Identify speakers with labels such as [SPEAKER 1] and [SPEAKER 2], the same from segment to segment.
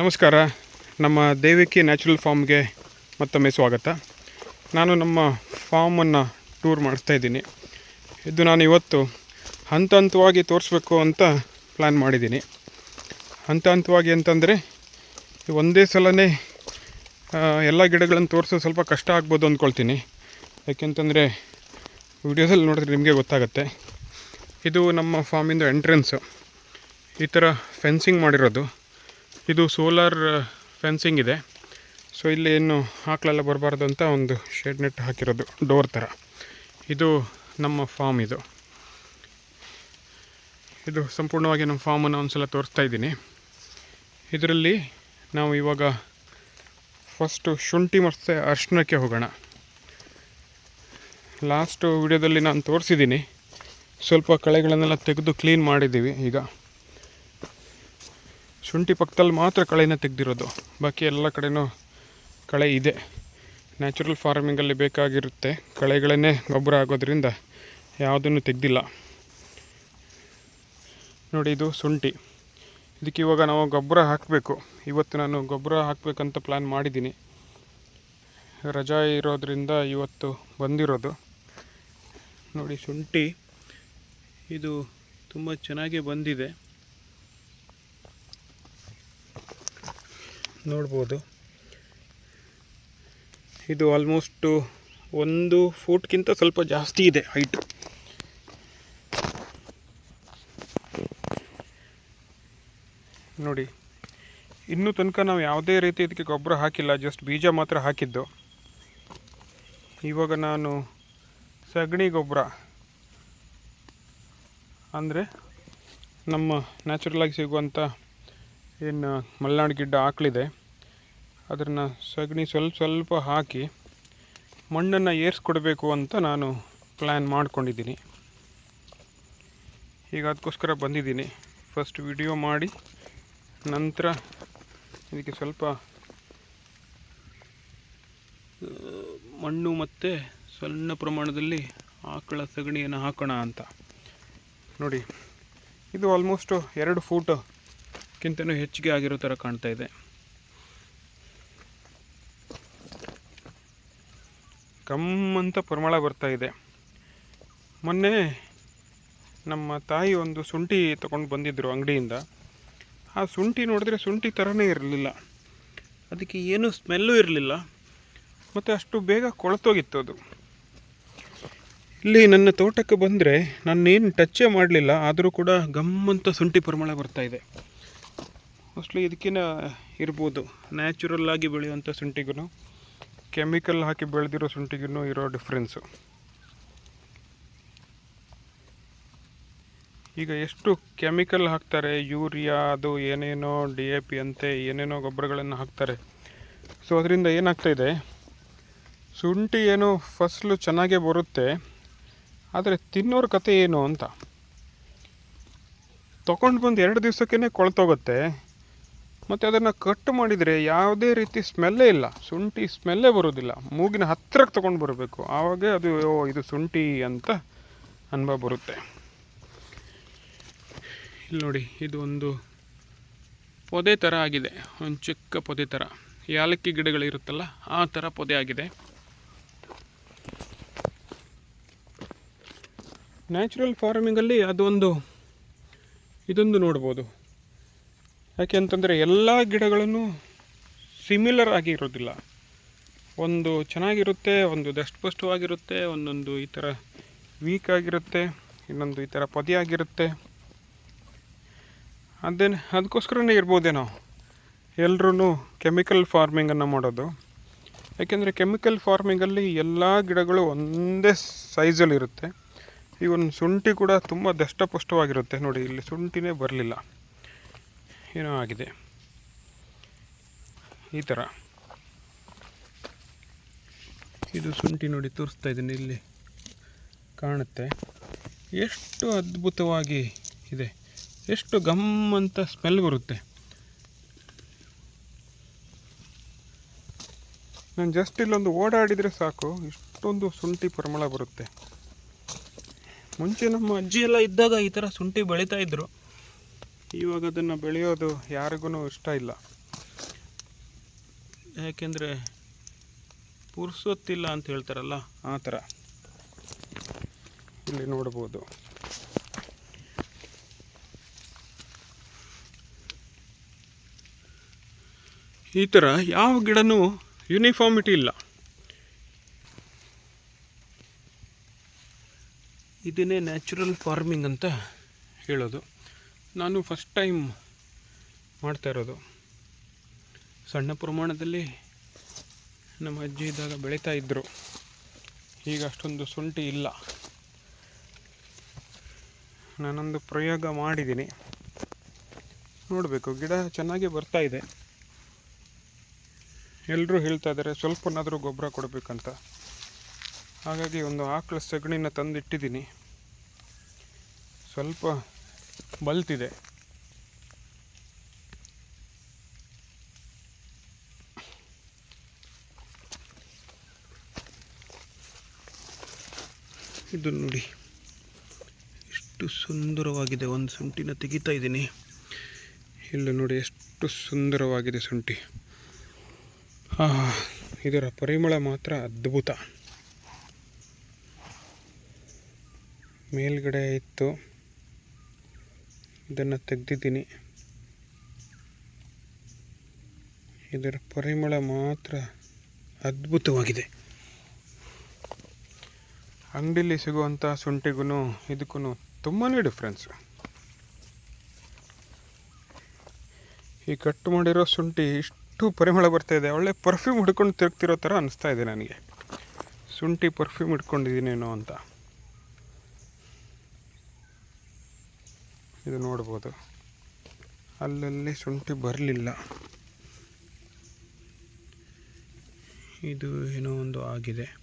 [SPEAKER 1] ನಮಸ್ಕಾರ. ನಮ್ಮ ದೇವಿಕಿ ನ್ಯಾಚುರಲ್ ಫಾರ್ಮ್ಗೆ ಮತ್ತೊಮ್ಮೆ ಸ್ವಾಗತ. ನಾನು ನಮ್ಮ ಫಾರ್ಮನ್ನು ಟೂರ್ ಮಾಡಿಸ್ತಾ ಇದ್ದೀನಿ. ಇದು ನಾನು ಇವತ್ತು ಹಂತ ಹಂತವಾಗಿ ತೋರಿಸ್ಬೇಕು ಅಂತ ಪ್ಲ್ಯಾನ್ ಮಾಡಿದ್ದೀನಿ. ಹಂತ ಹಂತವಾಗಿ ಅಂತಂದರೆ ಒಂದೇ ಸಲನೇ ಎಲ್ಲ ಗಿಡಗಳನ್ನು ತೋರಿಸೋದು ಸ್ವಲ್ಪ ಕಷ್ಟ ಆಗ್ಬೋದು ಅಂದ್ಕೊಳ್ತೀನಿ. ಯಾಕೆಂತಂದರೆ ವಿಡಿಯೋದಲ್ಲಿ ನೋಡಿದ್ರೆ ನಿಮಗೆ ಗೊತ್ತಾಗುತ್ತೆ. ಇದು ನಮ್ಮ ಫಾರ್ಮಿಂದ ಎಂಟ್ರೆನ್ಸು. ಈ ಥರ ಫೆನ್ಸಿಂಗ್ ಮಾಡಿರೋದು. ಇದು ಸೋಲಾರ್ ಫೆನ್ಸಿಂಗ್ ಇದೆ. ಸೊ ಇಲ್ಲಿ ಏನು ಹಾಕ್ಲೆಲ್ಲ ಬರಬಾರ್ದು ಅಂತ ಒಂದು ಶೇಡ್ ನೆಟ್ ಹಾಕಿರೋದು, ಡೋರ್ ಥರ. ಇದು ನಮ್ಮ ಫಾರ್ಮ್ ಇದು. ಇದು ಸಂಪೂರ್ಣವಾಗಿ ನಮ್ಮ ಫಾರ್ಮನ್ನು ಒಂದ್ಸಲ ತೋರಿಸ್ತಾ ಇದ್ದೀನಿ. ಇದರಲ್ಲಿ ನಾವು ಇವಾಗ ಫಸ್ಟು ಶುಂಠಿ ಮತ್ತು ಅರ್ಶಿಣಕ್ಕೆ ಹೋಗೋಣ. ಲಾಸ್ಟು ವಿಡಿಯೋದಲ್ಲಿ ನಾನು ತೋರಿಸಿದ್ದೀನಿ. ಸ್ವಲ್ಪ ಕಳೆಗಳನ್ನೆಲ್ಲ ತೆಗೆದು ಕ್ಲೀನ್ ಮಾಡಿದ್ದೀವಿ ಈಗ. ಶುಂಠಿ ಪಕ್ಕದಲ್ಲಿ ಮಾತ್ರ ಕಳೆನ ತೆಗೆದಿರೋದು. ಬಾಕಿ ಎಲ್ಲ ಕಡೆನೂ ಕಳೆ ಇದೆ. ನ್ಯಾಚುರಲ್ ಫಾರ್ಮಿಂಗಲ್ಲಿ ಬೇಕಾಗಿರುತ್ತೆ ಕಳೆಗಳನ್ನೇ ಗೊಬ್ಬರ ಆಗೋದ್ರಿಂದ ಯಾವುದನ್ನು ತೆಗೆದಿಲ್ಲ. ನೋಡಿ ಇದು ಶುಂಠಿ. ಇದಕ್ಕೆ ಇವಾಗ ನಾವು ಗೊಬ್ಬರ ಹಾಕಬೇಕು. ಇವತ್ತು ನಾನು ಗೊಬ್ಬರ ಹಾಕಬೇಕಂತ ಪ್ಲ್ಯಾನ್ ಮಾಡಿದ್ದೀನಿ. ರಜಾ ಇರೋದರಿಂದ ಇವತ್ತು ಬಂದಿರೋದು. ನೋಡಿ ಶುಂಠಿ, ಇದು ತುಂಬ ಚೆನ್ನಾಗಿ ಬಂದಿದೆ. ನೋಡ್ಬೋದು. ಇದು ಆಲ್ಮೋಸ್ಟು ಒಂದು ಫೂಟ್ಗಿಂತ ಸ್ವಲ್ಪ ಜಾಸ್ತಿ ಇದೆ ಹೈಟ್ ನೋಡಿ, ಇನ್ನೂ ತನಕ ನಾವು ಯಾವುದೇ ರೀತಿ ಇದಕ್ಕೆ ಗೊಬ್ಬರ ಹಾಕಿಲ್ಲ ಜಸ್ಟ್ ಬೀಜ ಮಾತ್ರ ಹಾಕಿದ್ದು. ಇವಾಗ ನಾನು ಸಗಣಿ ಗೊಬ್ಬರ, ಅಂದರೆ ನಮ್ಮ ನ್ಯಾಚುರಲಾಗಿ ಸಿಗುವಂಥ ಏನು ಮಲೆನಾಡು ಗಿಡ್ಡ ಆಕಳಿದೆ ಅದನ್ನು ಸಗಣಿ ಸ್ವಲ್ಪ ಸ್ವಲ್ಪ ಹಾಕಿ ಮಣ್ಣನ್ನು ಏರಿಸ್ಕೊಡ್ಬೇಕು ಅಂತ ನಾನು ಪ್ಲ್ಯಾನ್ ಮಾಡ್ಕೊಂಡಿದ್ದೀನಿ. ಈಗ ಅದಕ್ಕೋಸ್ಕರ ಬಂದಿದ್ದೀನಿ. ಫಸ್ಟ್ ವಿಡಿಯೋ ಮಾಡಿ, ನಂತರ ಇದಕ್ಕೆ ಸ್ವಲ್ಪ ಮಣ್ಣು ಮತ್ತು ಸಣ್ಣ ಪ್ರಮಾಣದಲ್ಲಿ ಆಕಳ ಸಗಣಿಯನ್ನು ಹಾಕೋಣ ಅಂತ. ನೋಡಿ, ಇದು ಆಲ್ಮೋಸ್ಟು ಎರಡು ಫೂಟು ಕ್ಕಿಂತನೂ ಹೆಚ್ಚಿಗೆ ಆಗಿರೋ ಥರ ಕಾಣ್ತಾ ಇದೆ. ಕಮ್ಮಂತ ಪರಿಮಳ ಬರ್ತಾ ಇದೆ. ಮೊನ್ನೆ ನಮ್ಮ ತಾಯಿ ಒಂದು ಶುಂಠಿ ತಗೊಂಡು ಬಂದಿದ್ದರು ಅಂಗಡಿಯಿಂದ. ಆ ಶುಂಠಿ ನೋಡಿದ್ರೆ ಶುಂಠಿ ಥರನೇ ಇರಲಿಲ್ಲ. ಅದಕ್ಕೆ ಏನೂ ಸ್ಮೆಲ್ಲೂ ಇರಲಿಲ್ಲ. ಮತ್ತು ಅಷ್ಟು ಬೇಗ ಕೊಳತೋಗಿತ್ತು ಅದು. ಇಲ್ಲಿ ನನ್ನ ತೋಟಕ್ಕೆ ಬಂದರೆ ನಾನೇನು ಟಚ್ಚೇ ಮಾಡಲಿಲ್ಲ. ಆದರೂ ಕೂಡ ಗಮ್ಮಂತ ಶುಂಠಿ ಪರಿಮಳ ಇದೆ. ಮೋಸ್ಟ್ಲಿ ಇದಕ್ಕಿನ್ನ ಇರ್ಬೋದು. ನ್ಯಾಚುರಲ್ ಆಗಿ ಬೆಳೆಯುವಂಥ ಶುಂಠಿಗೂ ಕೆಮಿಕಲ್ ಹಾಕಿ ಬೆಳೆದಿರೋ ಶುಂಠಿಗೂ ಇರೋ ಡಿಫ್ರೆನ್ಸು ಈಗ ಎಷ್ಟು ಕೆಮಿಕಲ್ ಹಾಕ್ತಾರೆ, ಯೂರಿಯಾ, ಅದು ಏನೇನೋ ಡಿ ಎ ಪಿ ಅಂತೆ, ಏನೇನೋ ಗೊಬ್ಬರಗಳನ್ನು ಹಾಕ್ತಾರೆ. ಸೊ ಅದರಿಂದ ಏನಾಗ್ತಾಯಿದೆ ಶುಂಠಿ ಏನು ಫಸಲು ಚೆನ್ನಾಗೇ ಬರುತ್ತೆ, ಆದರೆ ತಿನ್ನೋರ ಕತೆ ಏನು ಅಂತ? ತೊಗೊಂಡು ಬಂದು ಎರಡು ದಿವಸಕ್ಕೇ ಕೊಳ್ತೋಗುತ್ತೆ. ಮತ್ತು ಅದನ್ನು ಕಟ್ ಮಾಡಿದರೆ ಯಾವುದೇ ರೀತಿ ಸ್ಮೆಲ್ಲೇ ಇಲ್ಲ. ಶುಂಠಿ ಸ್ಮೆಲ್ಲೇ ಬರೋದಿಲ್ಲ. ಮೂಗಿನ ಹತ್ತಿರಕ್ಕೆ ತೊಗೊಂಡು ಬರಬೇಕು. ಆವಾಗ ಅದು ಇದು ಶುಂಠಿ ಅಂತ ಅನುಭವ ಬರುತ್ತೆ. ಇಲ್ಲಿ ನೋಡಿ, ಇದು ಒಂದು ಪೊದೆ ಥರ ಆಗಿದೆ. ಒಂದು ಚಿಕ್ಕ ಪೊದೆ ಥರ ಯಾಲಕ್ಕಿ ಗಿಡಗಳಿರುತ್ತಲ್ಲ ಆ ಥರ ಪೊದೆ ಆಗಿದೆ. ನ್ಯಾಚುರಲ್ ಫಾರ್ಮಿಂಗಲ್ಲಿ ಅದೊಂದು, ಇದೊಂದು ನೋಡ್ಬೋದು. ಯಾಕೆ ಅಂತಂದರೆ ಎಲ್ಲ ಗಿಡಗಳನ್ನು ಸಿಮಿಲರ್ ಆಗಿ ಇರೋದಿಲ್ಲ. ಒಂದು ಚೆನ್ನಾಗಿರುತ್ತೆ, ಒಂದು ದಷ್ಟಪುಷ್ಟವಾಗಿರುತ್ತೆ ಒಂದೊಂದು ಈ ಥರ ವೀಕ್ ಆಗಿರುತ್ತೆ, ಇನ್ನೊಂದು ಈ ಥರ ಪೊದೆಯಾಗಿರುತ್ತೆ ಅದೇನು ಅದಕ್ಕೋಸ್ಕರನೇ ಇರ್ಬೋದೇನೋ ಎಲ್ಲರೂ ಕೆಮಿಕಲ್ ಫಾರ್ಮಿಂಗನ್ನು ಮಾಡೋದು. ಯಾಕೆಂದರೆ ಕೆಮಿಕಲ್ ಫಾರ್ಮಿಂಗಲ್ಲಿ ಎಲ್ಲ ಗಿಡಗಳು ಒಂದೇ ಸೈಜಲ್ಲಿರುತ್ತೆ ಈ ಒಂದು ಶುಂಠಿ ಕೂಡ ತುಂಬ ದಷ್ಟಪುಷ್ಟವಾಗಿರುತ್ತೆ ನೋಡಿ, ಇಲ್ಲಿ ಶುಂಠಿನೇ ಬರಲಿಲ್ಲ. ಏನೋ ಆಗಿದೆ. ಈ ಥರ ಇದು ಶುಂಠಿ ನೋಡಿ ತೋರಿಸ್ತಾ ಇದ್ದೀನಿ, ಇಲ್ಲಿ ಕಾಣುತ್ತೆ. ಎಷ್ಟು ಅದ್ಭುತವಾಗಿ ಇದೆ. ಎಷ್ಟು ಗಮ್ ಅಂತ ಸ್ಮೆಲ್ ಬರುತ್ತೆ. ನಾನು ಜಸ್ಟ್ ಇಲ್ಲೊಂದು ಓಡಾಡಿದರೆ ಸಾಕು, ಇಷ್ಟೊಂದು ಶುಂಠಿ ಪರಿಮಳ ಬರುತ್ತೆ. ಮುಂಚೆ ನಮ್ಮ ಅಜ್ಜಿ ಎಲ್ಲ ಇದ್ದಾಗ ಈ ಥರ ಶುಂಠಿ ಬೆಳೀತಾ ಇದ್ರು. ಇವಾಗ ಅದನ್ನು ಬೆಳೆಯೋದು ಯಾರಿಗೂ ಇಷ್ಟ ಇಲ್ಲ. ಯಾಕೆಂದರೆ ಪುರ್ಸೊತ್ತಿಲ್ಲ ಅಂತ ಹೇಳ್ತಾರಲ್ಲ ಆ ಥರ. ಇಲ್ಲಿ ನೋಡ್ಬೋದು. ಈ ಥರ ಯಾವ ಗಿಡನೂ ಯೂನಿಫಾರ್ಮಿಟಿ ಇಲ್ಲ. ಇದನ್ನೇ ನ್ಯಾಚುರಲ್ ಫಾರ್ಮಿಂಗ್ ಅಂತ ಹೇಳೋದು. ನಾನು ಫಸ್ಟ್ ಟೈಮ್ ಮಾಡ್ತಾ ಇರೋದು. ಸಣ್ಣ ಪ್ರಮಾಣದಲ್ಲಿ ನಮ್ಮ ಅಜ್ಜಿ ಇದ್ದಾಗ ಬೆಳೀತಾ ಇದ್ದರು ಈಗ ಅಷ್ಟೊಂದು ಶುಂಠಿ ಇಲ್ಲ. ನಾನೊಂದು ಪ್ರಯೋಗ ಮಾಡಿದ್ದೀನಿ. ನೋಡಬೇಕು, ಗಿಡ ಚೆನ್ನಾಗಿ ಬರ್ತಾ ಇದೆ. ಎಲ್ಲರೂ ಹೇಳ್ತಾ ಇದ್ದಾರೆ ಸ್ವಲ್ಪನಾದರೂ ಗೊಬ್ಬರ ಕೊಡಬೇಕಂತ. ಹಾಗಾಗಿ ಒಂದು ಆಕಳ ಸಗಣಿನ ತಂದಿಟ್ಟಿದ್ದೀನಿ. ಸ್ವಲ್ಪ ಬಲ್ತಿದೆ. ಇದು ನೋಡಿ. ಎಷ್ಟು ಸುಂದರವಾಗಿದೆ. ಒಂದು ಸುಂಟಿನ ತೆಗಿತಾ ಇದ್ದೀನಿ. ಇಲ್ಲಿ ನೋಡಿ ಎಷ್ಟು ಸುಂದರವಾಗಿದೆ ಸುಂಟಿ ಆ ಇದರ ಪರಿಮಳ ಮಾತ್ರ ಅದ್ಭುತ. ಮೇಲ್ಗಡೆ ಇತ್ತು. ಇದನ್ನು ತೆಗೆದಿದ್ದೀನಿ. ಇದರ ಪರಿಮಳ ಮಾತ್ರ ಅದ್ಭುತವಾಗಿದೆ. ಅಂಗಡಿಲಿ ಸಿಗುವಂಥ ಶುಂಠಿಗೂ ಇದಕ್ಕೂ ತುಂಬಾ ಡಿಫ್ರೆನ್ಸು ಈ ಕಟ್ ಮಾಡಿರೋ ಶುಂಠಿ ಇಷ್ಟು ಪರಿಮಳ ಬರ್ತಾ ಇದೆ. ಒಳ್ಳೆ ಪರ್ಫ್ಯೂಮ್ ಹಿಡ್ಕೊಂಡು ತಿರುಗ್ತಿರೋ ಥರ ಅನಿಸ್ತಾ ಇದೆ ನನಗೆ. ಶುಂಠಿ ಪರ್ಫ್ಯೂಮ್ ಹಿಡ್ಕೊಂಡಿದ್ದೀನೇನೋ ಅಂತ. ಇದು ನೋಡ್ಬೋದು. ಅಲ್ಲಲ್ಲಿ ಶುಂಠಿ ಬರಲಿಲ್ಲ. ಇದು ಏನೋ ಒಂದು ಆಗಿದೆ.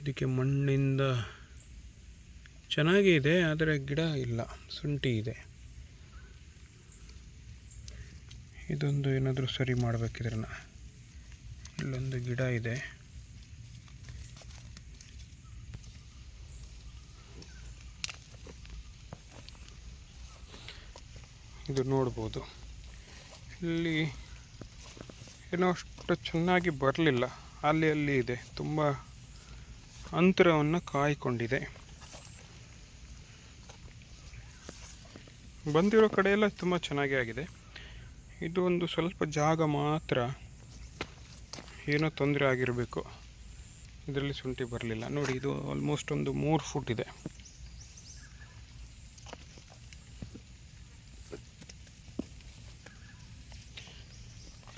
[SPEAKER 1] ಇದಕ್ಕೆ ಮಣ್ಣಿಂದ ಚೆನ್ನಾಗಿ ಇದೆ, ಆದರೆ ಗಿಡ ಇಲ್ಲ, ಶುಂಠಿ ಇದೆ. ಇದೊಂದು ಏನಾದರೂ ಸರಿ ಮಾಡಬೇಕಿದ್ರನ್ನ ಇಲ್ಲೊಂದು ಗಿಡ ಇದೆ. ಇದು ನೋಡ್ಬೋದು. ಇಲ್ಲಿ ಏನೋ ಅಷ್ಟು ಚೆನ್ನಾಗಿ ಬರಲಿಲ್ಲ. ಅಲ್ಲಿ ಅಲ್ಲಿ ಇದೆ. ತುಂಬ ಅಂತರವನ್ನು ಕಾಯ್ಕೊಂಡಿದೆ. ಬಂದಿರೋ ಕಡೆಯೆಲ್ಲ ತುಂಬ ಚೆನ್ನಾಗೇ ಆಗಿದೆ. ಇದು ಒಂದು ಸ್ವಲ್ಪ ಜಾಗ ಮಾತ್ರ ಏನೋ ತೊಂದರೆ ಆಗಿರಬೇಕು. ಇದರಲ್ಲಿ ಶುಂಠಿ ಬರಲಿಲ್ಲ. ನೋಡಿ, ಇದು ಆಲ್ಮೋಸ್ಟ್ ಒಂದು ಮೂರು ಫುಟ್ ಇದೆ.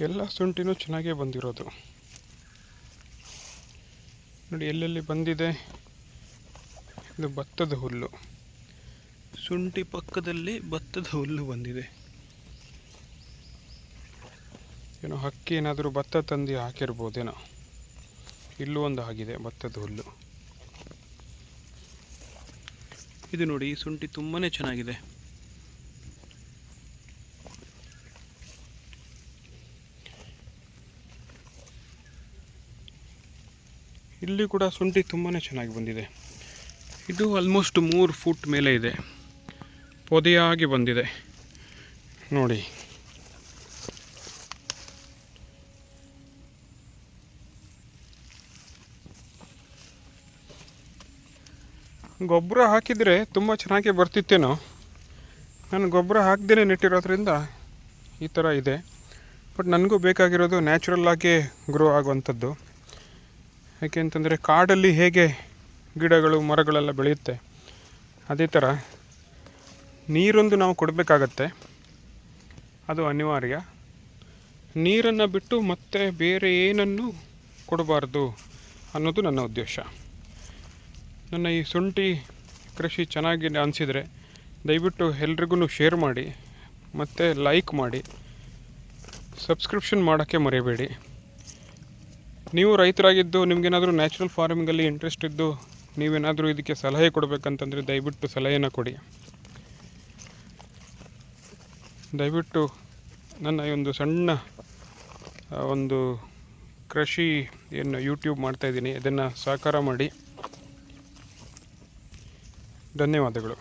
[SPEAKER 1] ಎಲ್ಲ ಶುಂಠಿನೂ ಚೆನ್ನಾಗೇ ಬಂದಿರೋದು. ನೋಡಿ, ಎಲ್ಲೆಲ್ಲಿ ಬಂದಿದೆ? ಇದು ಭತ್ತದ ಹುಲ್ಲು. ಶುಂಠಿ ಪಕ್ಕದಲ್ಲಿ ಭತ್ತದ ಹುಲ್ಲು ಬಂದಿದೆ. ಏನೋ ಹಕ್ಕಿ ಏನಾದರೂ ಭತ್ತ ತಂದು ಹಾಕಿರ್ಬೋದೇನೋ. ಇಲ್ಲೂ ಒಂದು ಆಗಿದೆ, ಭತ್ತದ ಹುಲ್ಲು. ಇದು ನೋಡಿ, ಈ ಶುಂಠಿ ತುಂಬಾ ಚೆನ್ನಾಗಿದೆ. ಇಲ್ಲಿ ಕೂಡ ಶುಂಠಿ ತುಂಬಾ ಚೆನ್ನಾಗಿ ಬಂದಿದೆ. ಇದು ಆಲ್ಮೋಸ್ಟ್ ಮೂರು ಫುಟ್ ಮೇಲೆ ಇದೆ. ಪೊದೆಯಾಗಿ ಬಂದಿದೆ. ನೋಡಿ. ಗೊಬ್ಬರ ಹಾಕಿದರೆ ತುಂಬ ಚೆನ್ನಾಗಿ ಬರ್ತಿತ್ತೇನೋ. ನಾನು ಗೊಬ್ಬರ ಹಾಕ್ದೇ ನೆಟ್ಟಿರೋದ್ರಿಂದ ಈ ಥರ ಇದೆ. ಬಟ್ ನನಗೂ ಬೇಕಾಗಿರೋದು ನ್ಯಾಚುರಲ್ಲಾಗೇ ಗ್ರೋ ಆಗುವಂಥದ್ದು. ಯಾಕೆ ಅಂತಂದರೆ ಕಾಡಲ್ಲಿ ಹೇಗೆ ಗಿಡಗಳು, ಮರಗಳೆಲ್ಲ ಬೆಳೆಯುತ್ತೆ, ಅದೇ ಥರ ನೀರೊಂದು ನಾವು ಕೊಡಬೇಕಾಗತ್ತೆ. ಅದು ಅನಿವಾರ್ಯ. ನೀರನ್ನು ಬಿಟ್ಟು ಮತ್ತೆ ಬೇರೆ ಏನನ್ನು ಕೊಡಬಾರ್ದು ಅನ್ನೋದು ನನ್ನ ಉದ್ದೇಶ. ನನ್ನ ಈ ಶುಂಠಿ ಕೃಷಿ ಚೆನ್ನಾಗಿ ಅನಿಸಿದರೆ ದಯವಿಟ್ಟು ಎಲ್ರಿಗೂ ಶೇರ್ ಮಾಡಿ, ಮತ್ತು ಲೈಕ್ ಮಾಡಿ ಸಬ್ಸ್ಕ್ರಿಪ್ಷನ್ ಮಾಡೋಕ್ಕೆ ಮರೆಯಬೇಡಿ ನೀವು ರೈತರಾಗಿದ್ದು, ನಿಮಗೇನಾದರೂ ನ್ಯಾಚುರಲ್ ಫಾರ್ಮಿಂಗಲ್ಲಿ ಇಂಟ್ರೆಸ್ಟ್ ಇದ್ದು, ನೀವೇನಾದರೂ ಇದಕ್ಕೆ ಸಲಹೆ ಕೊಡಬೇಕಂತಂದರೆ ದಯವಿಟ್ಟು ಸಲಹೆಯನ್ನು ಕೊಡಿ. ದಯವಿಟ್ಟು ನನ್ನ ಈ ಒಂದು ಸಣ್ಣ ಒಂದು ಕೃಷಿ ಏನು ಯೂಟ್ಯೂಬ್ ಮಾಡ್ತಾಯಿದ್ದೀನಿ ಅದನ್ನು ಸಹಕಾರ ಮಾಡಿ. ಧನ್ಯವಾದಗಳು.